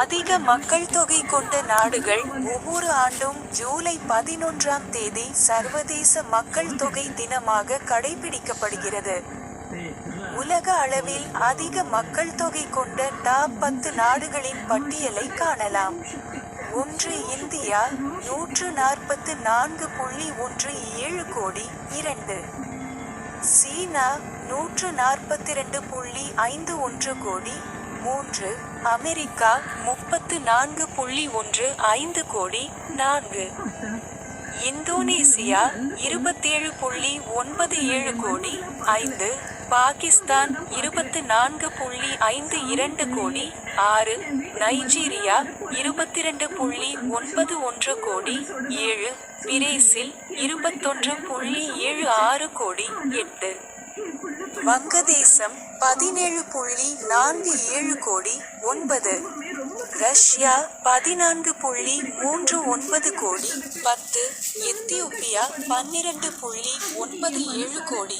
அதிக மக்கள் தொகை கொண்ட நாடுகள் ஒவ்வொரு ஆண்டும் ஜூலை பதினொன்றாம் தேதி சர்வதேச மக்கள் தொகை தினமாக கடைபிடிக்கப்படுகிறது. உலக அளவில் அதிக மக்கள் தொகை கொண்ட டாப் பத்து நாடுகளின் பட்டியலை காணலாம். ஒன்று இந்தியா நூற்று நாற்பத்து நான்கு புள்ளி ஒன்று ஏழு கோடி இரண்டு. சீனா நூற்று நாற்பத்தி ரெண்டு புள்ளி ஐந்து ஒன்று கோடி மூன்று அமெரிக்கா முப்பத்து நான்கு புள்ளி ஒன்று ஐந்து கோடி நான்கு. இந்தோனேசியா இருபத்தேழு புள்ளி ஒன்பது ஏழு கோடி ஐந்து பாகிஸ்தான் இருபத்து நான்கு புள்ளி ஐந்து இரண்டு கோடி ஆறு நைஜீரியா இருபத்தி ரெண்டு புள்ளி ஒன்பது ஒன்று கோடி ஏழு பிரேசில் இருபத்தொன்று புள்ளி ஏழு ஆறு கோடி எட்டு வங்கதேசம் பதினேழு புள்ளி நான்கு ஏழு கோடி ஒன்பது ரஷ்யா பதினான்கு புள்ளி மூன்று ஒன்பது கோடி பத்து எத்தியோப்பியா பன்னிரண்டு புள்ளி ஒன்பது ஏழு கோடி.